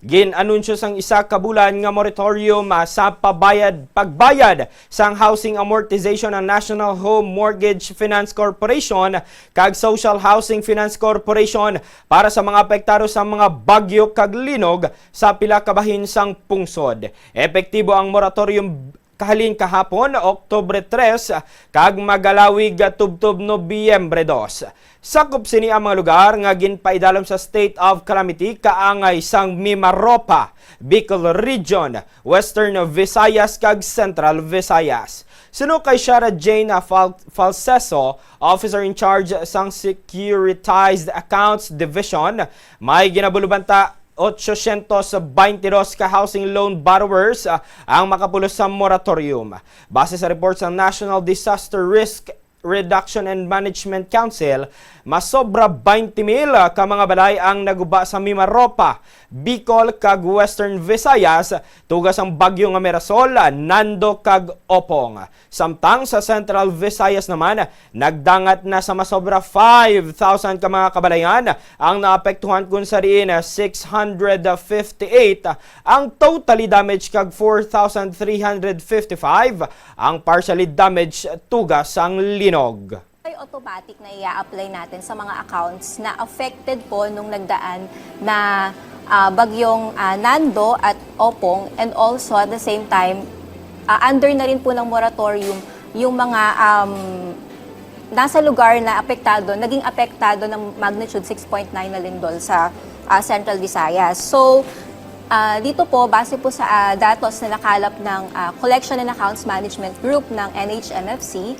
ginanunsyo sang isa ka bulan nga moratorium ah, sa pabayad pagbayad sang housing amortization ng National Home Mortgage Finance Corporation kag Social Housing Finance Corporation para sa mga apektado sa mga bagyo kag linog sa pila ka bahin sang pungsod. Epektibo ang moratorium kahalin kahapon, Oktobre 3, kag magalawig tubtob Nobyembre 2. Sakop sini ang mga lugar nga ginpaidalom sa state of calamity kaangay sang Mimaropa, Bicol Region, Western Visayas kag Central Visayas. Suno kay Shara Jane Fal- Falseso, officer in charge sang Securitized Accounts Division, may ginabulubanta 822 ka housing loan borrowers ah, ang makapulos sa moratorium. Base sa reports ng National Disaster Risk Reduction and Management Council, mas sobra 20 mil ah, ka mga balay ang naguba sa Mimaropa, Bicol kag Western Visayas tugas ang bagyo nga Mirasol, Nando kag Opong. Samtang sa Central Visayas naman, nagdangat na sa masobra 5,000 ka mga kabalayan ang naapektuhan kun sa riin 658 ang totally damaged kag 4,355 ang partially damaged tugas ang linog. ay automatic na i-apply natin sa mga accounts na affected po nung nagdaan na ah, bagyong ah, Nando at Opong and also at the same time ah, under na rin po ng moratorium yung mga um, nasa lugar na apektado, naging apektado ng magnitude 6.9 na lindol sa ah, Central Visayas. So, Ah, dito po, base po sa ah, datos na nakalap ng ah, Collection and Accounts Management Group ng NHMFC,